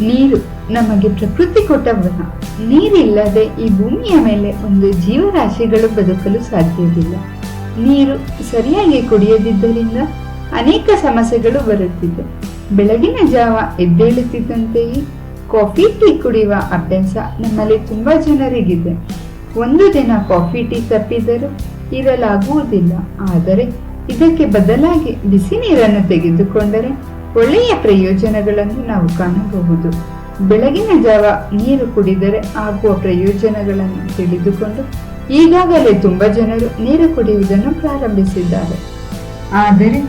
ನೀರು ನಮಗೆ ಪ್ರಕೃತಿ ಕೊಟ್ಟ ವರ ನೀರಿಲ್ಲದೆ ಈ ಭೂಮಿಯ ಮೇಲೆ ಒಂದು ಜೀವರಾಶಿಗಳು ಬದುಕಲು ಸಾಧ್ಯವಿಲ್ಲ. ನೀರು ಸರಿಯಾಗಿ ಕುಡಿಯದಿದ್ದರಿಂದ ಅನೇಕ ಸಮಸ್ಯೆಗಳು ಬರುತ್ತಿದೆ. ಬೆಳಗಿನ ಜಾವ ಎದ್ದೇಳುತ್ತಿದ್ದಂತೆಯೇ ಕಾಫಿ, ಟೀ ಕುಡಿಯುವ ಅಭ್ಯಾಸ ನಮ್ಮಲ್ಲಿ ತುಂಬಾ ಜನರಿಗಿದೆ. ಒಂದು ದಿನ ಕಾಫಿ, ಟೀ ತಪ್ಪಿದರೂ ಇರಲಾಗುವುದಿಲ್ಲ. ಆದರೆ ಇದಕ್ಕೆ ಬದಲಾಗಿ ಬಿಸಿ ನೀರನ್ನು ತೆಗೆದುಕೊಂಡರೆ ಒಳ್ಳೆಯ ಪ್ರಯೋಜನಗಳನ್ನು ನಾವು ಕಾಣಬಹುದು. ಬೆಳಗಿನ ಜಾವ ನೀರು ಕುಡಿದರೆ ಆಗುವ ಪ್ರಯೋಜನಗಳನ್ನು ತಿಳಿದುಕೊಂಡು ಈಗಾಗಲೇ ತುಂಬಾ ಜನರು ನೀರು ಕುಡಿಯುವುದನ್ನು ಪ್ರಾರಂಭಿಸಿದ್ದಾರೆ. ಆದರೆ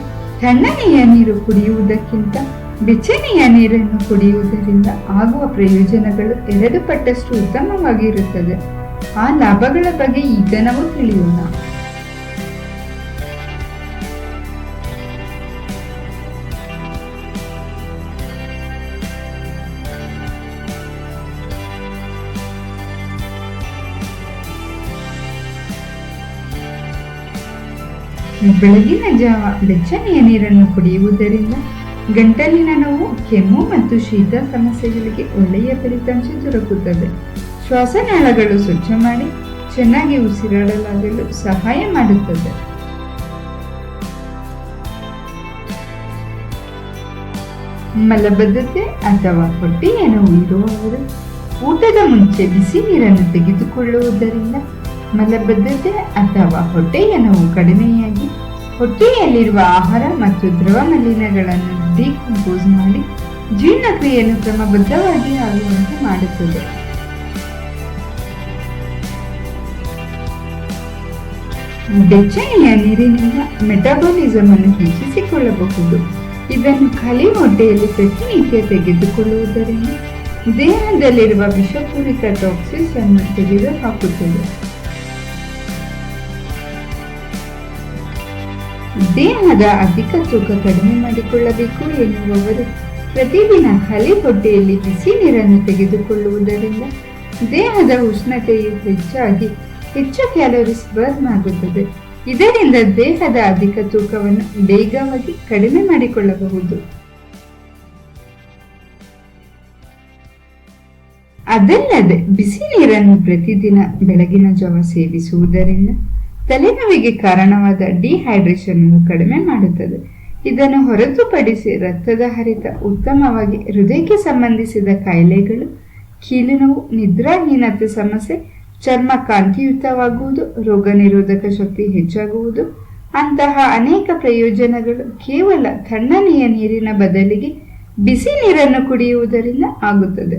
ತಣ್ಣನೆಯ ನೀರು ಕುಡಿಯುವುದಕ್ಕಿಂತ ಬೆಚ್ಚನೆಯ ನೀರನ್ನು ಕುಡಿಯುವುದರಿಂದ ಆಗುವ ಪ್ರಯೋಜನಗಳು ಎರಡು ಪಟ್ಟಷ್ಟು ಉತ್ತಮವಾಗಿರುತ್ತದೆ. ಆ ಲಾಭಗಳ ಬಗ್ಗೆ ಈಗ ನಾವು ತಿಳಿಯೋಣ. ಬೆಳಗಿನ ಜಾವ ಬೆಚ್ಚನೆಯ ನೀರನ್ನು ಕುಡಿಯುವುದರಿಂದ ಗಂಟಲಿನ ನೋವು, ಕೆಮ್ಮು ಮತ್ತು ಶೀತ ಸಮಸ್ಯೆಗಳಿಗೆ ಒಳ್ಳೆಯ ಫಲಿತಾಂಶ ದೊರಕುತ್ತದೆ. ಶ್ವಾಸನಾಳಗಳು ಸ್ವಚ್ಛ ಮಾಡಿ ಚೆನ್ನಾಗಿ ಉಸಿರಾಡಲಾಗಲು ಸಹಾಯ ಮಾಡುತ್ತದೆ. ಮಲಬದ್ಧತೆ ಅಥವಾ ಹೊಟ್ಟೆಯ ನೋವು ಇರುವವರು ಊಟದ ಮುಂಚೆ ಬಿಸಿ ನೀರನ್ನು ತೆಗೆದುಕೊಳ್ಳುವುದರಿಂದ ಮಲಬದ್ಧತೆ ಅಥವಾ ಹೊಟ್ಟೆಯ ನೋವು ಕಡಿಮೆಯಾಗಿ ಹೊಟ್ಟೆಯಲ್ಲಿರುವ ಆಹಾರ ಮತ್ತು ದ್ರವ ಮಲಿನಗಳನ್ನು ಡಿಕಂಪೋಸ್ ಮಾಡಿ ಜೀರ್ಣಕ್ರಿಯೆಯನ್ನು ಕ್ರಮಬದ್ಧವಾಗಿ ಆಗುವಂತೆ ಮಾಡುತ್ತದೆ. ಬೆಚ್ಚನೆಯ ನೀರಿನಿಂದ ಮೆಟಾಬಾಲಿಸಮ್ ಅನ್ನು ಹೆಚ್ಚಿಸಿಕೊಳ್ಳಬಹುದು. ಇದನ್ನು ಖಾಲಿ ಹೊಟ್ಟೆಯಲ್ಲಿ ಪ್ರತಿನಿತ್ಯ ತೆಗೆದುಕೊಳ್ಳುವುದರಿಂದ ದೇಹದಲ್ಲಿರುವ ವಿಷಪೂರಿತ ಟಾಕ್ಸಿಸ್ ಅನ್ನು ತೆಗೆದುಹಾಕುತ್ತದೆ. ದೇಹದ ಅಧಿಕ ತೂಕ ಕಡಿಮೆ ಮಾಡಿಕೊಳ್ಳಬೇಕು ಎನ್ನುವವರು ಪ್ರತಿದಿನ ಹಲೆ ಹೊಟ್ಟೆಯಲ್ಲಿ ಬಿಸಿ ನೀರನ್ನು ತೆಗೆದುಕೊಳ್ಳುವುದರಿಂದ ದೇಹದ ಉಷ್ಣತೆಯು ಹೆಚ್ಚಾಗಿ ಹೆಚ್ಚು ಕ್ಯಾಲೋರೀಸ್ ಬರ್ನ್ ಆಗುತ್ತದೆ. ಇದರಿಂದ ದೇಹದ ಅಧಿಕ ತೂಕವನ್ನು ಬೇಗವಾಗಿ ಕಡಿಮೆ ಮಾಡಿಕೊಳ್ಳಬಹುದು. ಅದಲ್ಲದೆ ಬಿಸಿ ನೀರನ್ನು ಪ್ರತಿದಿನ ಬೆಳಗಿನ ಜಾವ ಸೇವಿಸುವುದರಿಂದ ತಲೆನೋವಿಗೆ ಕಾರಣವಾದ ಡಿಹೈಡ್ರೇಷನ್ ಅನ್ನು ಕಡಿಮೆ ಮಾಡುತ್ತದೆ. ಇದನ್ನು ಹೊರತುಪಡಿಸಿ ರಕ್ತದ ಹರಿತ ಉತ್ತಮವಾಗಿ ಹೃದಯಕ್ಕೆ ಸಂಬಂಧಿಸಿದ ಕಾಯಿಲೆಗಳು, ಕೀಲಿನೋವು, ನಿದ್ರಾಹೀನತೆ ಸಮಸ್ಯೆ ಚರ್ಮ ಕಾಂತಿಯುತವಾಗುವುದು ರೋಗ ನಿರೋಧಕ ಶಕ್ತಿ ಹೆಚ್ಚಾಗುವುದು, ಅಂತಹ ಅನೇಕ ಪ್ರಯೋಜನಗಳು ಕೇವಲ ತಣ್ಣನೆಯ ನೀರಿನ ಬದಲಿಗೆ ಬಿಸಿ ನೀರನ್ನು ಕುಡಿಯುವುದರಿಂದ ಆಗುತ್ತದೆ.